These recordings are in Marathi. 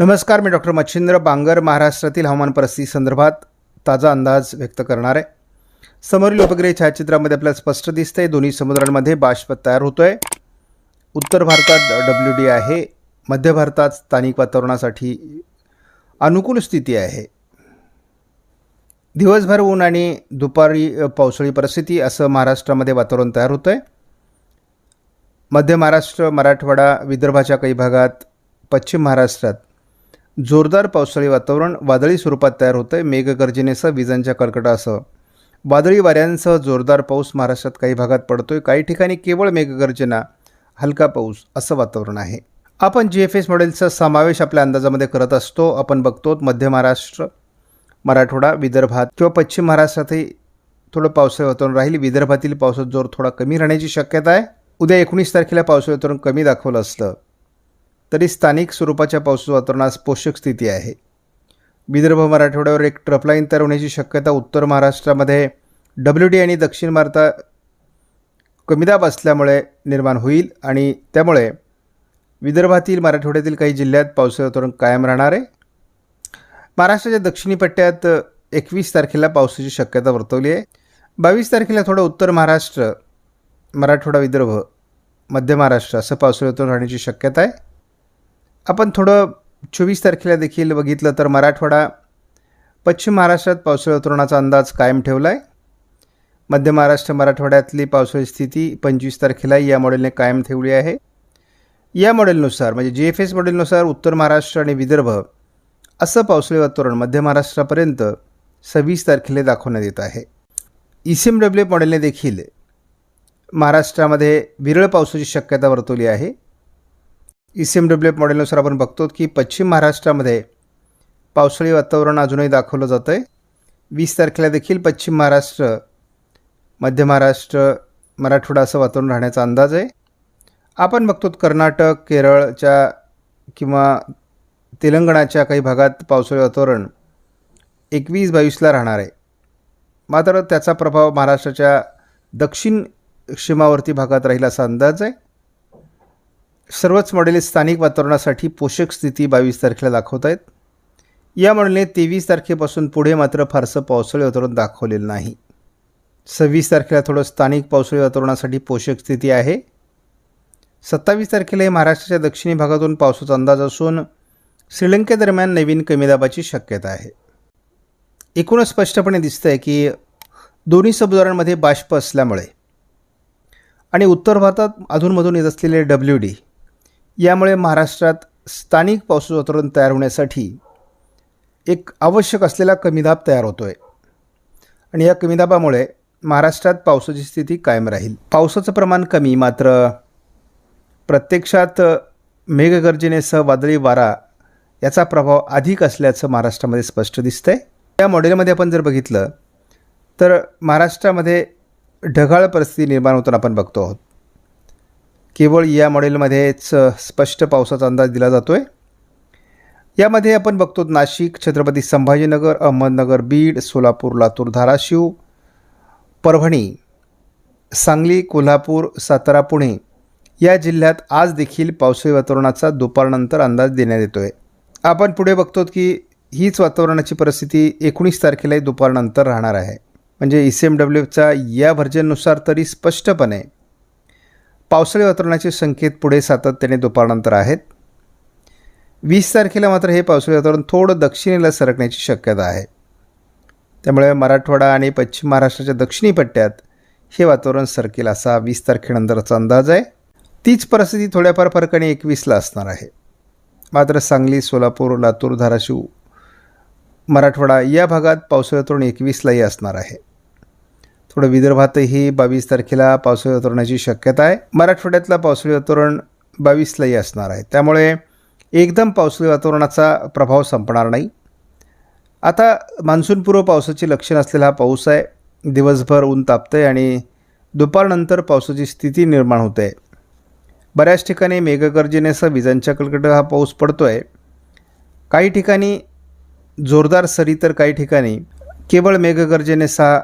नमस्कार मी डॉक्टर मच्छिंद्र बांगर महाराष्ट्रातील हवामान परिस्थिती संदर्भात ताजा अंदाज व्यक्त करणार आहे. समोरील उपग्रह छायाचित्रामध्ये आपल्याला स्पष्ट दिसतंय दोन्ही समुद्रांमध्ये बाष्प तयार होतोय. उत्तर भारतात डब्ल्यू डी आहे मध्य भारतात स्थानिक वातावरणासाठी अनुकूल स्थिती आहे. दिवसभर ऊन आणि दुपारी पावसाळी परिस्थिती असं महाराष्ट्रामध्ये वातावरण तयार होतं आहे मध्य महाराष्ट्र मराठवाडा विदर्भाच्या काही भागात पश्चिम महाराष्ट्रात जोरदार पावसाळी वातावरण वादळी स्वरूपात तयार होतं आहे मेघगर्जनेसह विजांच्या कडकडासह वादळी वाऱ्यांसह जोरदार पाऊस महाराष्ट्रात काही भागात पडतो आहे काही ठिकाणी केवळ मेघगर्जना हलका पाऊस असं वातावरण आहे. आपण जी एफ एस मॉडेलचा समावेश आपल्या अंदाजामध्ये करत असतो. आपण बघतो मध्य महाराष्ट्र मराठवाडा विदर्भात किंवा पश्चिम महाराष्ट्रातही थोडं पावसाळी वातावरण राहील. विदर्भातील पावसाचा जोर थोडा कमी राहण्याची शक्यता आहे. उद्या एकोणीस तारखेला पावसाळी वातावरण कमी दाखवलं असलं तरी स्थानिक स्वरूपाच्या पावसाचं वातावरणास पोषक स्थिती आहे. विदर्भ मराठवाड्यावर एक ट्रपलाईन तयार होण्याची शक्यता उत्तर महाराष्ट्रामध्ये डब्ल्यू डी आणि दक्षिण भारतात कमी दाब असल्यामुळे निर्माण होईल आणि त्यामुळे विदर्भातील मराठवाड्यातील काही जिल्ह्यात पावसाळी वातावरण कायम राहणार आहे. महाराष्ट्राच्या दक्षिणी पट्ट्यात एकवीस तारखेला पावसाची शक्यता वर्तवली आहे. बावीस तारखेला थोडं उत्तर महाराष्ट्र मराठवाडा विदर्भ मध्य महाराष्ट्र असं पावसाळी वातावरण राहण्याची शक्यता आहे. आपण थोडं चोवीस तारखेला देखील बघितलं तर मराठवाडा पश्चिम महाराष्ट्रात पावसाळी वातावरणाचा अंदाज कायम ठेवला आहे मध्य महाराष्ट्र मराठवाड्यातली पावसाळी स्थिती पंचवीस तारखेला या मॉडेलने कायम ठेवली आहे. या मॉडेलनुसार म्हणजे जी एफ एस मॉडेलनुसार उत्तर महाराष्ट्र आणि विदर्भ असं पावसाळी वातावरण मध्य महाराष्ट्रापर्यंत सव्वीस तारखेला दाखवण्यात येत आहे. ई सी एम डब्ल्यू मॉडेलने देखील महाराष्ट्रामध्ये विरळ पावसाची शक्यता वर्तवली आहे. ई सी एम डब्ल्यू मॉडेलनुसार आपण बघतो की पश्चिम महाराष्ट्रामध्ये पावसाळी वातावरण अजूनही दाखवलं जातं आहे वीस तारखेला देखील पश्चिम महाराष्ट्र मध्य महाराष्ट्र मराठवाडा असं वातावरण राहण्याचा अंदाज आहे. आपण बघतो कर्नाटक केरळच्या किंवा तेलंगणाच्या काही भागात पावसाळी वातावरण एकवीस बावीसला राहणार आहे. मात्र त्याचा प्रभाव महाराष्ट्राच्या दक्षिण सीमावर्ती भागात राहील असा अंदाज आहे. सर्वच मॉडेल स्थानिक वातावरणासाठी पोषक स्थिती बावीस तारखेला दाखवत आहेत. या मॉडेलने तेवीस तारखेपासून पुढे मात्र फारसं पावसाळी वातावरण दाखवलेलं नाही. सव्वीस तारखेला थोडं स्थानिक पावसाळी वातावरणासाठी पोषक स्थिती आहे. सत्तावीस तारखेला हे महाराष्ट्राच्या दक्षिणी भागातून पावसाचा अंदाज असून श्रीलंकेदरम्यान नवीन कमी दाबाची शक्यता आहे. एकूणच स्पष्टपणे दिसतं आहे की दोन्ही समुद्रांमध्ये बाष्प असल्यामुळे आणि उत्तर भारतात अधूनमधून येत असलेले डब्ल्यू डी यामुळे महाराष्ट्रात स्थानिक पावसाचं वातावरण तयार होण्यासाठी एक आवश्यक असलेला कमीदाब तयार होतो आहे आणि या कमीदाबामुळे महाराष्ट्रात पावसाची स्थिती कायम राहील. पावसाचं प्रमाण कमी मात्र प्रत्यक्षात मेघगर्जनेसह वादळी वारा याचा प्रभाव अधिक असल्याचं महाराष्ट्रामध्ये स्पष्ट दिसतंय. या मॉडेलमध्ये आपण जर बघितलं तर महाराष्ट्रामध्ये ढगाळ परिस्थिती निर्माण होताना आपण बघतो आहोत. केवळ या मॉडेलमध्येच स्पष्ट पावसाचा अंदाज दिला जातो आहे यामध्ये आपण बघतो नाशिक छत्रपती संभाजीनगर अहमदनगर बीड सोलापूर लातूर धाराशिव परभणी सांगली कोल्हापूर सातारा पुणे या जिल्ह्यात आज देखील पावसाळी वातावरणाचा दुपारनंतर अंदाज देण्यात येतो आहे आपण पुढे बघतो की हीच वातावरणाची परिस्थिती एकोणीस तारखेलाही दुपारनंतर राहणार आहे. म्हणजे ई सी एम डब्ल्यूचा या व्हर्जननुसार तरी स्पष्टपणे पावसाळी वातावरणाचे संकेत पुढे सातत्याने दुपारनंतर आहेत. वीस तारखेला मात्र हे पावसाळी वातावरण थोडं दक्षिणेला सरकण्याची शक्यता आहे. त्यामुळे मराठवाडा आणि पश्चिम महाराष्ट्राच्या दक्षिणी पट्ट्यात हे वातावरण सरकेल असा वीस तारखेनंतरचा अंदाज आहे. तीच परिस्थिती थोड्याफार फरकाने एकवीसला असणार आहे. मात्र सांगली सोलापूर लातूर धाराशिव मराठवाडा या भागात पावसाळी वातावरण एकवीसलाही असणार आहे. थोडं विदर्भातही बावीस तारखेला पावसाळी वातावरणाची शक्यता आहे. मराठवाड्यातलं पावसाळी वातावरण बावीसलाही असणार आहे. त्यामुळे एकदम पावसाळी वातावरणाचा प्रभाव संपणार नाही. आता मान्सूनपूर्व पावसाची लक्षणं असलेला हा पाऊस आहे. दिवसभर ऊन तापतं आहे आणि दुपारनंतर पावसाची स्थिती निर्माण होते. आहे बऱ्याच ठिकाणी मेघगर्जनेसह विजांच्या कडकड हा पाऊस पडतो आहे काही ठिकाणी जोरदार सरी तर काही ठिकाणी केवळ मेघगर्जनेसह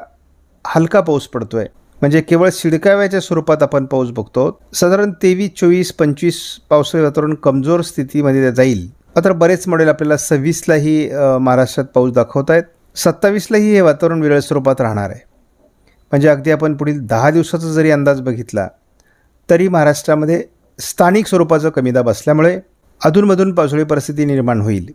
हलका पाऊस पडतो आहे म्हणजे केवळ शिडकाव्याच्या स्वरूपात आपण पाऊस बघतो. साधारण तेवीस चोवीस पंचवीस पावसाळी वातावरण कमजोर स्थितीमध्ये जाईल. मात्र बरेच मॉडेल आपल्याला सव्वीसलाही महाराष्ट्रात पाऊस दाखवत आहेत. सत्तावीसलाही हे वातावरण विरळ स्वरूपात राहणार आहे. म्हणजे अगदी आपण पुढील दहा दिवसाचा जरी अंदाज बघितला तरी महाराष्ट्रामध्ये स्थानिक स्वरूपाचं कमी दाब असल्यामुळे अधूनमधून पावसाळी परिस्थिती निर्माण होईल.